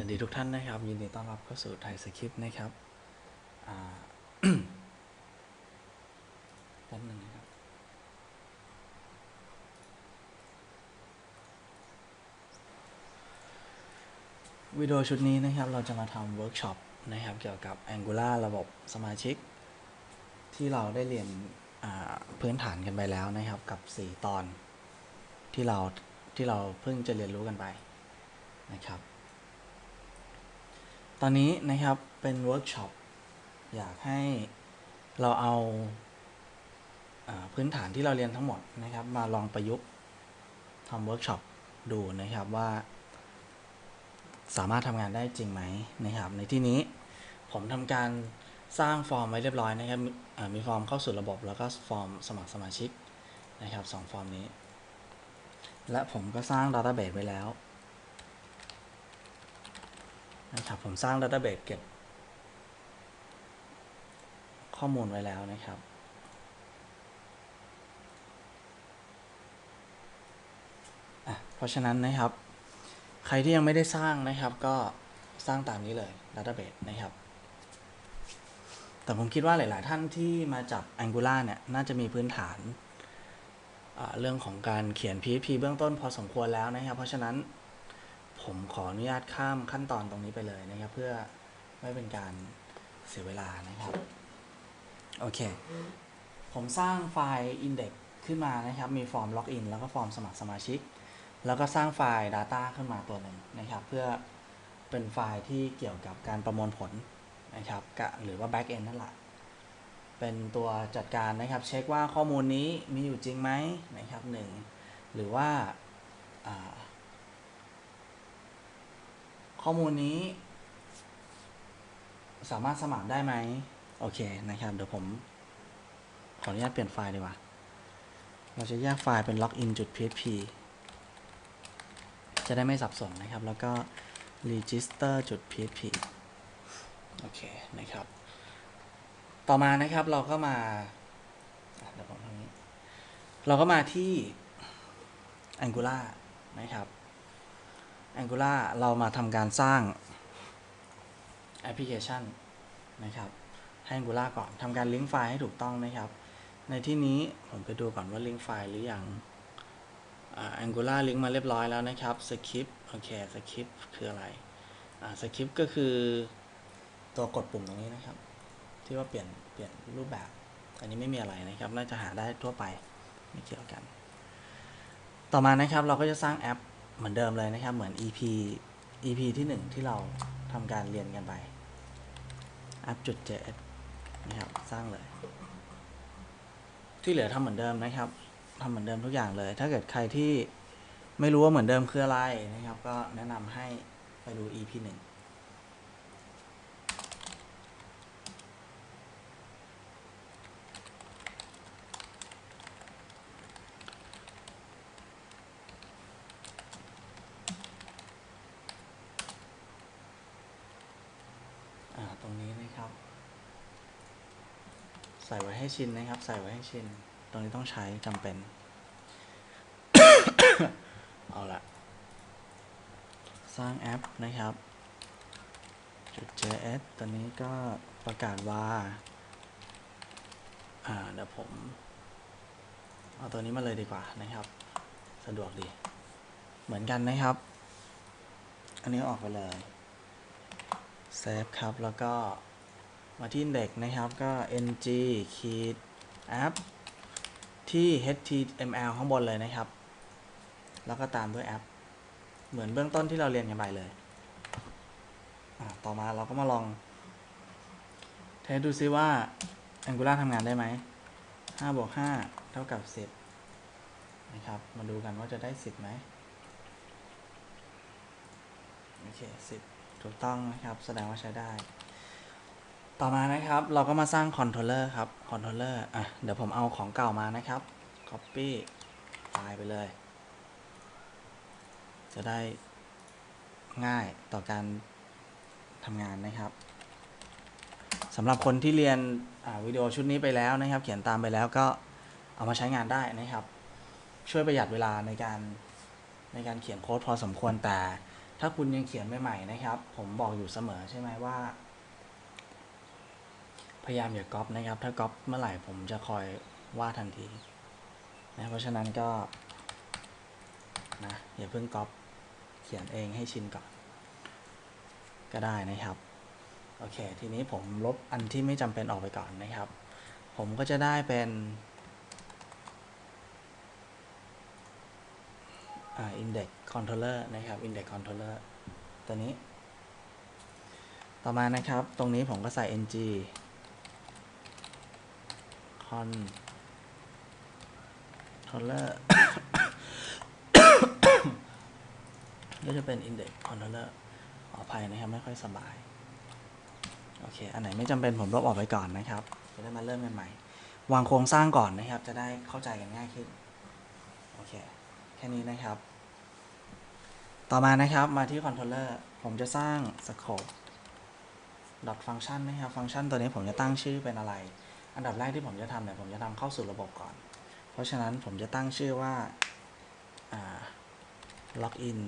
วัสดีทุกท่านนะครับ ยินดีต้อนรับเข้าสู่ไทยสคริปต์นะครับอ่าแป๊บหนึงนะครับ วิดีโอชุดนี้นะครับเราจะมาทำเวิร์กช็อปนะครับ เกี่ยวกับ Angular ระบบสมาชิก ที่เราได้เรียนพื้นฐานกันไปแล้วนะครับกับ 4 ตอนที่เราที่เราเพิ่งจะเรียนรู้กันไปนะครับ ตอนนี้นะครับเป็นเวิร์กช็อปอยากให้เราเอาอาพื้นฐานที่เราเรียนทั้งหมดนะครับ มาลองประยุกต์ทำเวิร์กช็อปดูนะครับว่า สามารถทำงานได้จริงไหมนะครับ ในที่นี้ผมทำการสร้างฟอร์มไว้เรียบร้อยนะครับมีอ่ามีฟอร์มเข้าสู่ระบบแล้วก็ฟอร์มสมัครสมาชิกนะครับสองฟอร์มนี้ และผมก็สร้างดัตต้าเบสไว้แล้ว นะครับผมสร้างดัตต้าเบสเก็บ ข้อมูลไว้แล้วนะครับ เพราะฉะนั้นนะครับ ใครที่ยังไม่ได้สร้างนะครับ ก็สร้างตามนี้เลยดัตต้าเบสนะครับ แต่ผมคิดว่าหลาย ๆ ท่านที่มาจับ Angular เนี่ย น่าจะมีพื้นฐานเรื่องของการเขียน PHP เบื้องต้นพอสมควรแล้วนะครับ เพราะฉะนั้น ผมขออนุญาตข้ามขั้นตอนตรงนี้ไปเลยนะครับ เพื่อไม่เป็นการเสียเวลานะครับ โอเค ผมสร้างไฟล์ index ขึ้นมานะครับ มีฟอร์มล็อกอินแล้วก็ฟอร์มสมัครสมาชิก แล้วก็สร้างไฟล์ Data ขึ้นมาตัวหนึ่งนะครับ เพื่อเป็นไฟล์ที่เกี่ยวกับการประมวลผลนะครับหรือว่า back end นั่นแหละเป็นตัวจัดการนะครับ เช็คว่าข้อมูลนี้มีอยู่จริงไหมนะครับหนึ่งหรือว่าอ่า ข้อมูลนี้ สามารถสมัครได้ไหมโอเคนะครับ เดี๋ยวผม ขออนุญาตเปลี่ยนไฟล์ดีกว่า เราจะแยกไฟล์เป็น login.php จะได้ไม่สับสนนะครับ แล้วก็ register.php โอเคนะครับ ต่อมานะครับเราก็มาเดี๋ยวผมทำนี้ เราก็มาที่ Angular นะครับ Angular เรามาทำการสร้างแอปพลิเคชันนะครับให้ Angular ก่อนทำการลิงก์ไฟล์ให้ถูกต้องนะครับ ในที่นี้ผมไปดูก่อนว่าลิงก์ไฟล์หรือยัง Angular ลิงก์มาเรียบร้อยแล้วนะครับ Script โอเค Script คืออะไร Script ก็คือตัวกดปุ่มตรงนี้นะครับ ที่ว่าเปลี่ยนเปลี่ยนรูปแบบ อันนี้ไม่มีอะไรนะครับน่าจะหาได้ทั่วไปไม่เกี่ยวกัน ต่อมานะครับเราก็จะสร้างแอป เหมือนเดิมเลยนะครับ เหมือน EP EP ที่ 1 ที่เราทำการเรียนกันไป app.js นะครับ สร้างเลย ที่เหลือทำเหมือนเดิมนะครับทำเหมือนเดิมทุกอย่างเลย ถ้าเกิดใครที่ไม่รู้ว่าเหมือนเดิมคืออะไรนะครับ ก็แนะนำให้ไปดู EP 1 อ่าตรงนี้นะครับ ใส่ไว้ให้ชินนะครับ ใส่ไว้ให้ชิน ตรงนี้ต้องใช้จำเป็น เอาละสร้างแอปนะครับ จุด .js ตัวนี้ก็ประกาศว่า อ่า เดี๋ยวผม เอาตัวนี้มาเลยดีกว่านะครับ สะดวกดี เหมือนกันนะครับ อันนี้ออกไปเลย เซฟครับ แล้วก็ มาที่เด็กนะครับก็ ng ขีด app ที่ html ข้างบนเลยนะครับ แล้วก็ตามด้วยแอปเหมือนเบื้องต้นที่เราเรียนกันไปเลย ต่อมาเราก็มาลอง เทสดูซิว่า Angular ทำงานได้ไหม5บวก5เท่ากับ 10 นะครับ มาดูกันว่าจะได้ 10ไหมโอเค 10 ถูกต้องนะครับ แสดงว่าใช้ได้ ต่อมานะครับเราก็มาสร้างคอนโทรลเลอร์ครับคอนโทรลเลอร์อะเดี๋ยวผมเอาของเก่ามานะครับ Copy ไฟล์ไปเลย จะได้ง่ายต่อการทำงานนะครับสำหรับคนที่เรียนวิดีโอชุดนี้ไปแล้วนะครับ เขียนตามไปแล้วก็เอามาใช้งานได้นะครับ ช่วยประหยัดเวลาในการในการเขียนโค้ดพอสมควรแต่ ถ้าคุณยังเขียนใหม่ๆนะครับ ผมบอกอยู่เสมอใช่ไหมว่า พยายามอย่าก๊อปนะครับ ถ้าก๊อปเมื่อไหร่ผมจะคอยว่าทันทีนะเพราะฉะนั้นก็นะอย่าเพิ่งก๊อปเขียนเองให้ชินก่อน ก็ได้นะครับ โอเค ทีนี้ผมลบอันที่ไม่จำเป็นออกไปก่อนนะครับ ผมก็จะได้เป็นอ่า index controller นะครับ index controller ตัวนี้ ต่อมานะครับ ตรงนี้ผมก็ใส่ ng controller ก็จะเป็น index controller ขออภัยนะครับ ไม่ค่อยสบาย โอเค อันไหนไม่จำเป็นผมลบออกไปก่อนนะครับ จะได้มาเริ่มกันใหม่ วางโครงสร้างก่อนนะครับ จะได้เข้าใจกันง่ายขึ้น โอเค แค่นี้นะครับ ต่อมานะครับ มาที่คอนโทรลเลอร์ผมจะสร้าง scope dot function นะครับ ฟังก์ชันตัวนี้ผมจะตั้งชื่อเป็นอะไร อันดับแรกที่ผมจะทำเนี่ยผมจะทำเข้าสู่ระบบก่อน เพราะฉะนั้นผมจะตั้งชื่อว่าอ่า login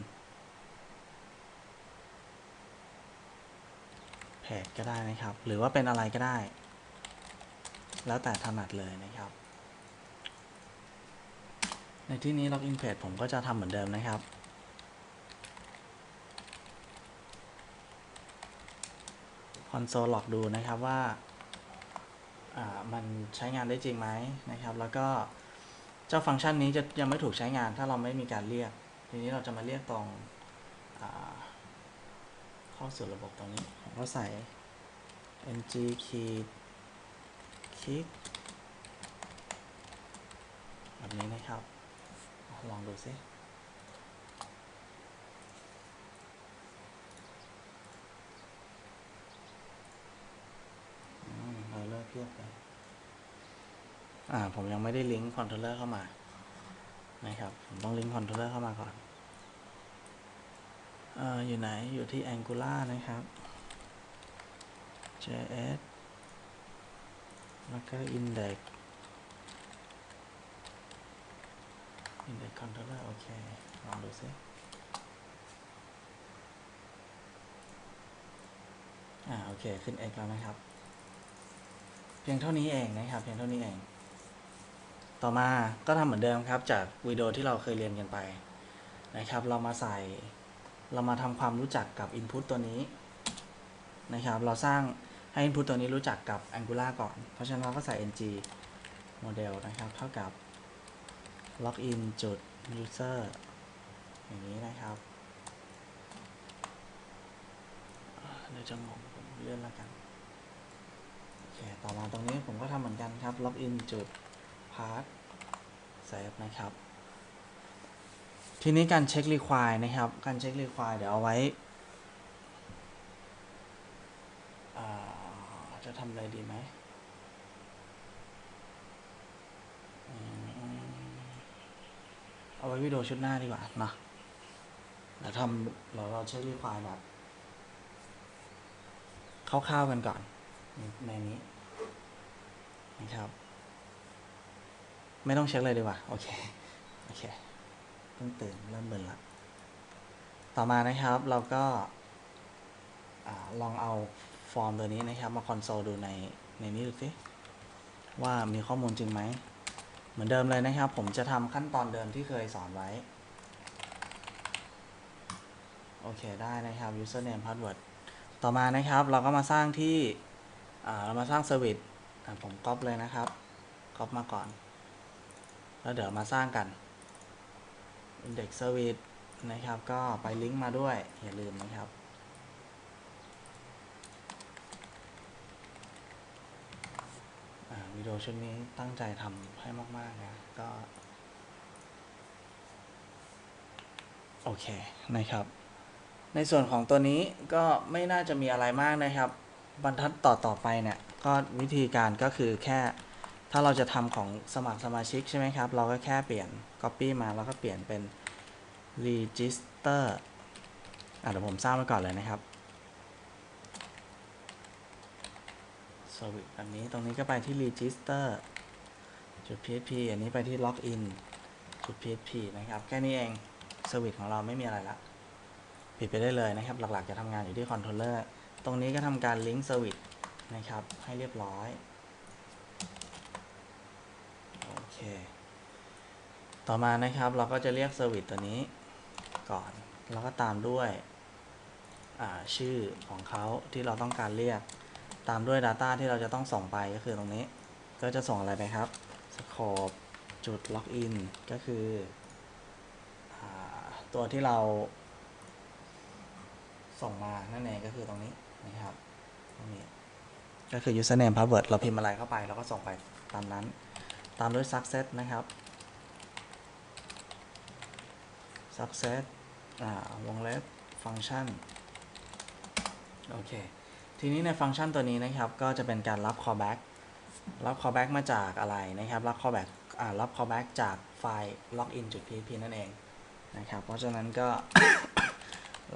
page ก็ได้นะครับ หรือว่าเป็นอะไรก็ได้ แล้วแต่ถนัดเลยนะครับ ในที่นี้ login page ผมก็จะทำเหมือนเดิมนะครับ console log ดูนะครับว่า มันใช้งานได้จริงไหมนะครับ แล้วก็เจ้าฟังก์ชันนี้จะยังไม่ถูกใช้งาน ถ้าเราไม่มีการเรียก ทีนี้เราจะมาเรียกตรงเข้าสู่ระบบตรงนี้ผมก็ใส่ ng key kick แบบนี้นะครับ ลองดูซิ อืมเราเลิกเทียบไปอ่า ผมยังไม่ได้ลิงก์คอนโทรลเลอร์เข้ามา นะครับ ผมต้องลิงก์คอนโทรลเลอร์เข้ามาก่อนเอ่ออยู่ไหน อยู่ที่ Angular นะครับ JS แล้วก็ index index controller โอเค ลองดูซิอ่า โอเค ขึ้น x แล้วนะครับ เพียงเท่านี้เองนะครับ เพียงเท่านี้เอง ต่อมาก็ทำเหมือนเดิมครับ จากวิดีโอที่เราเคยเรียนกันไปนะครับ เรามาใส่ เรามาทำความรู้จักกับ Input ตัวนี้นะครับ เราสร้างให้ Input ตัวนี้รู้จักกับ Angular ก่อน เพราะฉะนั้นเราก็ใส่ ng model นะครับ เท่ากับ login จุด user อย่างนี้นะครับอ่าเดี๋ยวจะงงเลื่อนล้วกัน ต่อมาตรงนี้ผมก็ทำเหมือนกันครับ login จุด path save นะครับ ทีนี้การเช็ค require นะครับ การเช็ค require เดี๋ยวเอาไว้จะทำอะไรดีไหมเอาไว้วิดีโอชุดหน้าดีกว่าเนะเดี๋ยวทำเราเราเช็ค require แบบคร่าวๆกันก่อนในนี้ นะครับ ไม่ต้องเช็คเลยดีกว่า โอเค โอเคเพิ่งตื่นเริ่มเบิร์นละ ต่อมานะครับเราก็ลองเอาฟอร์มตัวนี้นะครับ มาคอนโซลดูในในนี้ดูสิว่ามีข้อมูลจริงไหม เหมือนเดิมเลยนะครับ ผมจะทำขั้นตอนเดิมที่เคยสอนไว้ โอเคได้นะครับ username password ต่อมานะครับ เราก็มาสร้างที่เรามาสร้างเซอร์วิส ผมก๊อปเลยนะครับก๊อปมาก่อน แล้วเดี๋ยวมาสร้างกัน index service นะครับ ก็ไปลิงก์มาด้วย อย่าลืมนะครับ วิดีโอชุดนี้ตั้งใจทำให้มาก ๆ นะ ก็ โอเค นะครับ ในส่วนของตัวนี้ก็ไม่น่าจะมีอะไรมากนะครับ บรรทัดต่อต่อไปเนี่ยก็วิธีการก็คือแค่ถ้าเราจะทำของสมัครสมาชิกใช่ไหมครับ เราก็แค่เปลี่ยน Copy มาแล้วก็เปลี่ยนเป็น Register อะเดี๋ยวผมสร้างไว้ก่อนเลยนะครับ Service แบบนี้ตรงนี้ก็ไปที่ Register จุด PHP อันนี้ไปที่ Login จุด PHP นะครับ แค่นี้เอง Service ของเราไม่มีอะไรละ ปิดไปได้เลยนะครับ หลักๆจะทำงานอยู่ที่ค ตรงนี้ก็ทำการลิงก์สวิตนะครับ ให้เรียบร้อย โอเค ต่อมานะครับเราก็จะเรียกเซอร์วิสตัวนี้ก่อน แล้วก็ตามด้วยชื่อของเขาที่เราต้องการเรียก ตามด้วย Data ที่เราจะต้องส่งไปก็คือตรงนี้ ก็จะส่งอะไรไปครับ scope จุด login ก็คืออตัวที่เราส่งมานั่นเองก็คือตรงนี้ นะครับตรงนี้ก็คือ username password เราพิมพ์อะไรเข้าไปเราก็ส่งไปตามนั้น ตามด้วย success นะครับ success วงเล็บ function โอเค ทีนี้ในฟังก์ชันตัวนี้นะครับ ก็จะเป็นการรับ callback รับ callback มาจากอะไรนะครับ รับ callback รับ callback จากไฟล์ login.php นั่นเองนะครับ เพราะฉะนั้นก็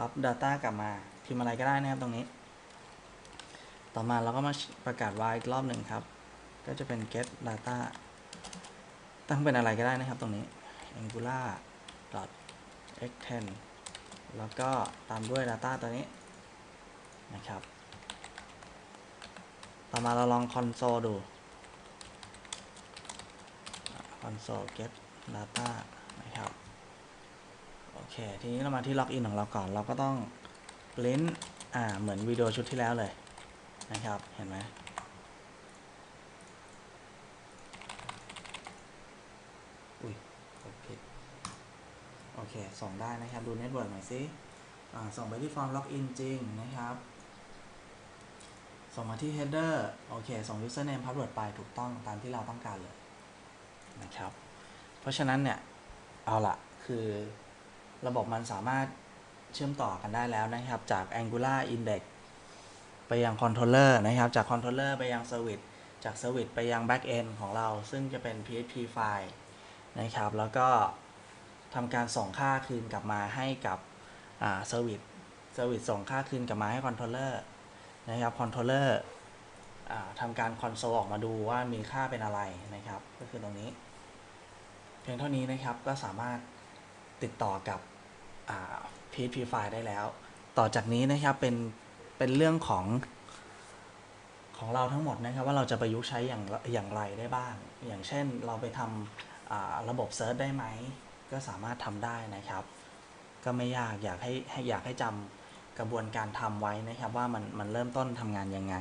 รับ data กลับมาพิมพ์อะไรก็ได้นะครับตรงนี้ ต่อมาเราก็มาประกาศ while อีกรอบหนึ่งครับ ก็จะเป็น get data ตั้งเป็นอะไรก็ได้นะครับตรงนี้ angular x10 แล้วก็ตามด้วย data ตัวนี้นะครับ ต่อมาเราลอง console ดู console get data นะครับ โอเค ทีนี้เรามาที่ login ของเราก่อน เราก็ต้อง print อ่า เหมือนวิดีโอชุดที่แล้วเลย นะครับ เห็นไหมอุ้ยกดผิดโอเคส่งได้นะครับ ดูเน็ตเวิร์กหน่อยสิส่งไปที่ฟอร์ม login จริงนะครับ ส่งมาที่ header โอเค ส่ง username password ไปถูกต้องตามที่เราต้องการเลยนะครับ เพราะฉะนั้นเนี่ย เอาละคือระบบมันสามารถเชื่อมต่อกันได้แล้วนะครับ จาก Angular Index ไปยัง controller นะครับ จาก controller ไปยัง service จาก service ไปยัง backend ของเรา ซึ่งจะเป็น PHP ไฟล์นะครับ แล้วก็ทำการส่งค่าคืนกลับมาให้กับอ่า service service ส่งค่าคืนกลับมาให้ controller นะครับ controller อ่าทำการ console ออกมาดูว่ามีค่าเป็นอะไรนะครับ ก็คือตรงนี้ เพียงเท่านี้นะครับก็สามารถติดต่อกับ PHP ไฟล์ได้แล้ว ต่อจากนี้นะครับเป็น เป็นเรื่องของของเราทั้งหมดนะครับว่าเราจะประยุกต์ใช้อย่างอย่างไรได้บ้าง อย่างเช่นเราไปทำระบบเซิร์ชได้ไหม ก็สามารถทำได้นะครับ ก็ไม่ยากอยากให้ให้อยากให้จำกระบวนการทำไว้นะครับ ว่ามันมันเริ่มต้นทำงานยังไง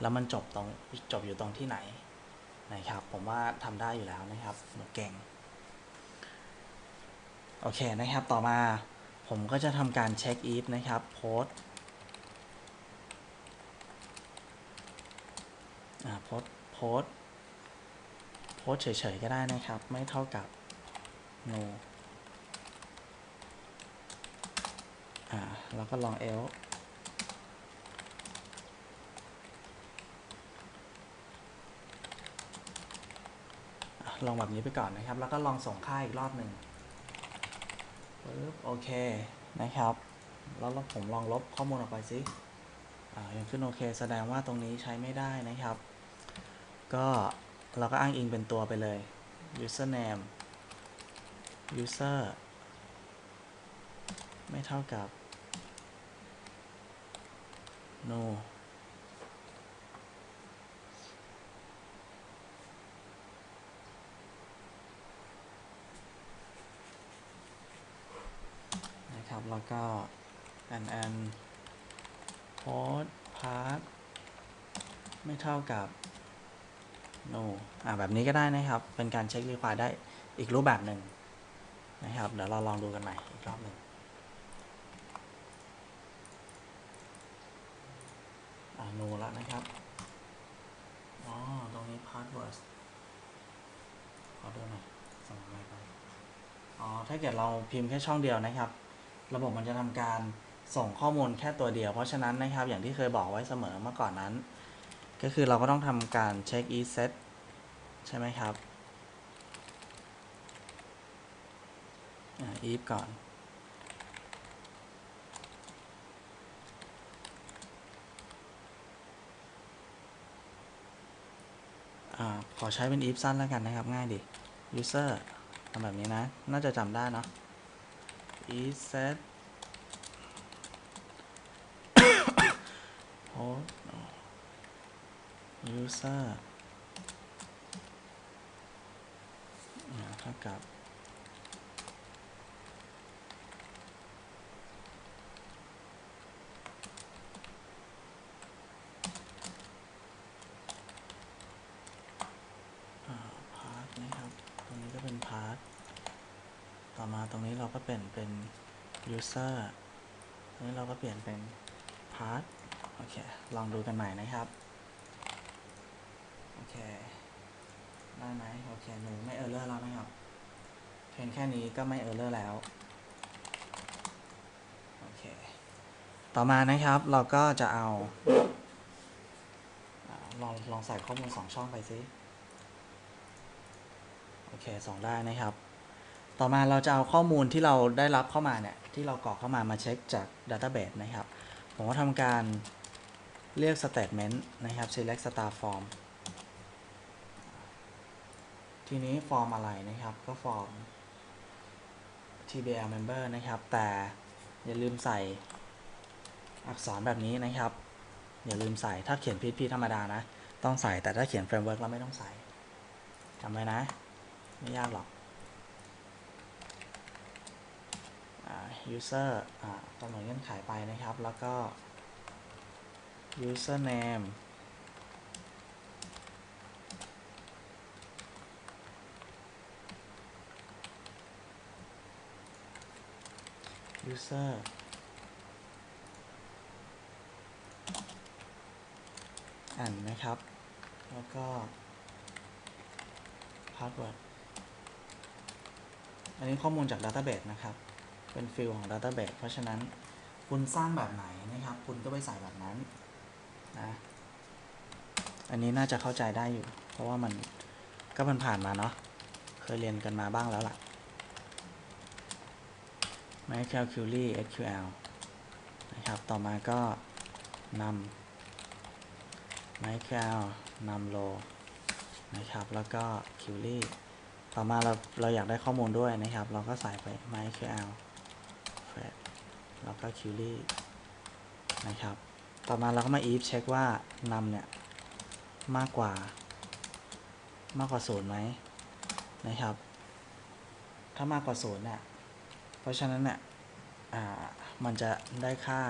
แล้วมันจบตรงจบอยู่ตรงที่ไหนนะครับ ผมว่าทำได้อยู่แล้วนะครับหนูเก่งโอเคนะครับต่อมาผมก็จะทำการเช็ค if นะครับโพสอ่ โพสโพสโพสเฉยๆก็ได้นะครับ ไม่เท่ากับ no อ่าแล้วก็ลอง else อะลองแบบนี้ไปก่อนนะครับ แล้วก็ลองส่งค่าอีกรอบหนึ่งปึ๊บโอเคนะครับ แล้วผมลองลบข้อมูลออกไปสิอ่ายังขึ้นโอเค แสดงว่าตรงนี้ใช้ไม่ได้นะครับ ก็เราก็อ้างอิงเป็นตัวไปเลย username user ไม่เท่ากับ no นะครับ แล้วก็ and and post part ไม่เท่ากับ no อ่าแบบนี้ก็ได้นะครับ เป็นการเช็ค require ได้อีกรูปแบบหนึ่งนะครับ เดี๋ยวเราลองดูกันใหม่อีกรอบหนึ่งอ่า no แล้วนะครับ อ๋อ ตรงนี้ password ขอดูหน่อยส่งอะไรไป อ๋อ ถ้าเกิดเราพิมพ์แค่ช่องเดียวนะครับ ระบบมันจะทำการส่งข้อมูลแค่ตัวเดียว เพราะฉะนั้นนะครับ อย่างที่เคยบอกไว้เสมอเมื่อก่อนนั้น ก็คือเราก็ต้องทำการเช็ค e set ใช่ไหมครับอ่า if ก่อนอ่าขอใช้เป็น if สั้นแล้วกันนะครับ ง่ายดี user ทำแบบนี้นะ น่าจะจำได้เนาะ is set host user อ่าเท่ากับอ่า path นะครับ ตรงนี้ก็เป็น path ต่อมาตรงนี้เราก็เปลี่ยนเป็น user ตรงนี้เราก็เปลี่ยนเป็น path โอเค ลองดูกันใหม่นะครับ เคได้ไหมโอเคหนูไม่เออร์เลอร์แล้วนะครับเพียงแค่นี้ก็ไม่เออร์เลอร์แล้วโอเคต่อมานะครับเราก็จะเอาลองลองใส่ข้อมูลสองช่องไปซิโอเคส่งได้นะครับ ต่อมาเราจะเอาข้อมูลที่เราได้รับเข้ามาเนี่ยที่เรากรอกเข้ามามาเช็คจาก Database นะครับ ผมก็ทำการเรียก Statement นะครับ select star form ทีนี้ฟอร์มอะไรนะครับก็ฟอร์ม TBL member นะครับ แต่อย่าลืมใส่อักษรแบบนี้นะครับ อย่าลืมใส่ถ้าเขียน PHP ธรรมดานะ ต้องใส่แต่ถ้าเขียน framework เราไม่ต้องใส่จำไว้นะ ไม่ยากหรอกอ่า user อ่ากำหนดเงื่อนไขไปนะครับ แล้วก็ username user อันนะครับ แล้วก็ password อันนี้ข้อมูลจาก Database นะครับ เป็นฟิลของ Database เพราะฉะนั้นคุณสร้างแบบไหนนะครับ คุณก็ไปใส่แบบนั้นนะอันนี้น่าจะเข้าใจได้อยู่ เพราะว่ามันก็มันผ่านมาเนาะเคยเรียนกันมาบ้างแล้วล่ะ MySQL Query SQL นะครับ ต่อมาก็นำ MySQL นำ row นะครับ แล้วก็ Query ต่อมาเราเราอยากได้ข้อมูลด้วยนะครับ เราก็ใส่ไป MySQL Fetch แล้วก็ Query นะครับ ต่อมาเราก็มา if เช็คว่านำเนี่ยมากกว่ามากกว่าศูนย์ไหมนะครับ ถ้ามากกว่าศูนย์เนี่ย เพราะฉะนั้นเนี่ยอ่ามันจะได้ค่า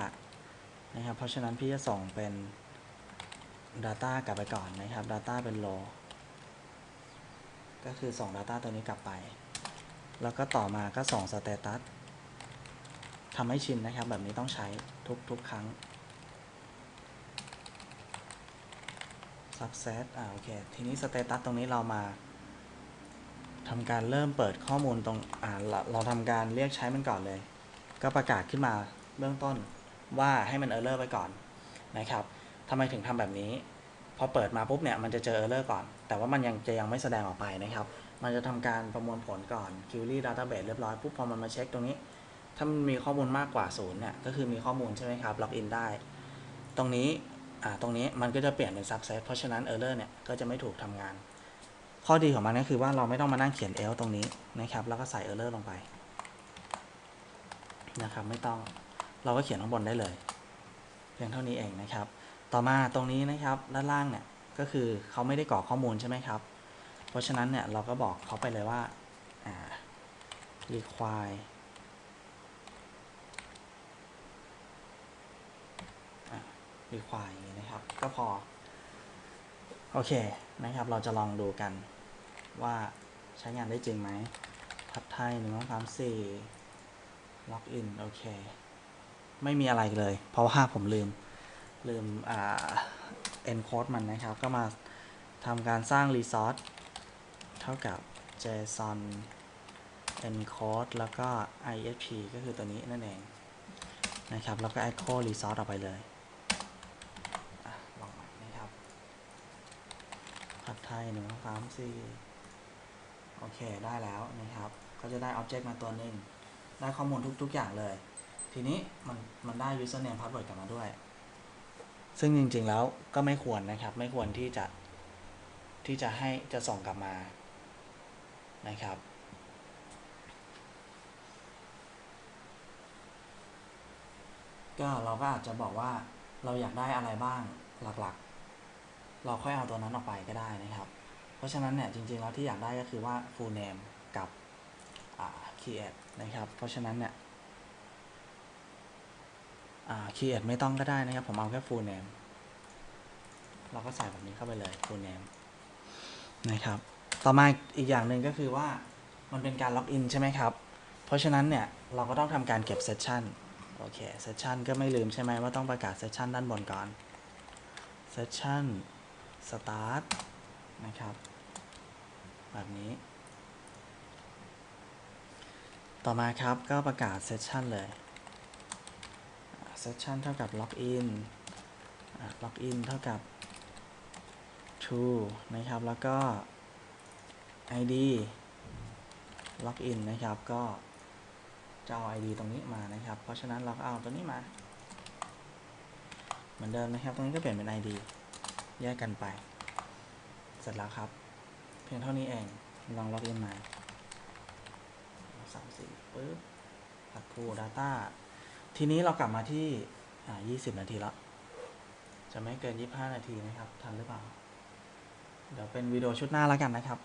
นะครับ เพราะฉะนั้นพี่จะส่งเป็น Data กลับไปก่อนนะครับ Data เป็น low ก็คือส่ง Data ตัวนี้กลับไป แล้วก็ต่อมาก็ส่ง Status ทำให้ชินนะครับ แบบนี้ต้องใช้ทุกทุกครั้ง Success อ่าโอเค ทีนี้ Status ตรงนี้เรามา ทำการเริ่มเปิดข้อมูลตรงอ่าเราเราทำการเรียกใช้มันก่อนเลย ก็ประกาศขึ้นมาเบื้องต้นว่าให้มัน Error ไปก่อนนะครับทำไมถึงทำแบบนี้ พอเปิดมาปุ๊บเนี่ยมันจะเจอ error ก่อน แต่ว่ามันยังจะยังไม่แสดงออกไปนะครับ มันจะทำการประมวลผลก่อน query database เรียบร้อยปุ๊บพอมันมาเช็คตรงนี้ ถ้ามันมีข้อมูลมากกว่าศูนย์เนี่ยก็คือมีข้อมูลใช่ไหมครับล็อกอินได้ ตรงนี้อ่าตรงนี้มันก็จะเปลี่ยนเป็น success เพราะฉะนั้น error เนี่ยก็จะไม่ถูกทำงาน ข้อดีของมันก็คือว่าเราไม่ต้องมานั่งเขียน l ตรงนี้นะครับ แล้วก็ใส่ error ลงไปนะครับไม่ต้องเราก็เขียนข้างบนได้เลยเพียงเท่านี้เองนะครับ ต่อมาตรงนี้นะครับด้านล่างเนี่ยก็คือเขาไม่ได้กรอกข้อมูลใช่ไหมครับ เพราะฉะนั้นเนี่ยเราก็บอกเขาไปเลยว่าา require อ่า require อย่างนี้นะครับ ก็พอ โอเคนะครับ เราจะลองดูกัน ว่าใช้งานได้จริงไหมพัดไทยหนึ่งสองสามสี่ล็อกอินโอเค ไม่มีอะไรเลย เพราะว่าผมลืม ลืมอ่า encode มันนะครับ ก็มาทำการสร้าง resource เท่ากับ json encode แล้วก็ isp ก็คือตัวนี้นั่นเองนะครับ แล้วก็ echo resource ออกไปเลยอลองใหม่นะครับผัดไทยหนึ่งสองสามสี่ โอเคได้แล้วนะครับ ก็จะได้ object มาตัวหนึ่งได้ข้อมูลทุก ๆ อย่างเลย ทีนี้มันมันได้ username password กลับมาด้วย ซึ่งจริง ๆ แล้วก็ไม่ควรนะครับ ไม่ควรที่จะที่จะให้จะส่งกลับมานะครับก็เราก็อาจจะบอกว่าเราอยากได้อะไรบ้างหลักๆ เราค่อยเอาตัวนั้นออกไปก็ได้นะครับ ราะฉะนั้นเนี่ยจริงๆแล้วที่อยากได้ก็คือว่า full name กับ create นะครับ เพราะฉะนั้นเนี่ย create ไม่ต้องก็ได้นะครับ ผมเอาแค่ full name เราก็ใส่แบบนี้เข้าไปเลย full name นะครับ ต่อมาอีกอย่างหนึ่งก็คือว่ามันเป็นการล็อกอินใช่ไหมครับ เพราะฉะนั้นเนี่ยเราก็ต้องทำการเก็บเซสชันโอเคเซสชันก็ไม่ลืมใช่ไหมว่าต้องประกาศเซสชันด้านบนก่อนเซสชันสตาร์ทนะครับ แบบนี้ ต่อมาครับก็ประกาศเซสชันเลยเซสชันเท่ากับล็อกอินล็อกอินเท่ากับ true นะครับ แล้วก็ id login นะครับ ก็จะเอา id ตรงนี้มานะครับ เพราะฉะนั้นเราก็เอาตัวนี้มา เหมือนเดิมนะครับ ตรงนี้ก็เปลี่ยนเป็น id แยกกันไป เสร็จแล้วครับ เพียงเท่านี้เอง ลองล็อกอินมาสามสี่ปึ๊บปัดพู data ทีนี้เรากลับมาที่อ่า20นาทีแล้วจะไม่เกิน25นาทีนะครับ ทันหรือเปล่า เดี๋ยวเป็นวิดีโอชุดหน้าแล้วกันนะครับ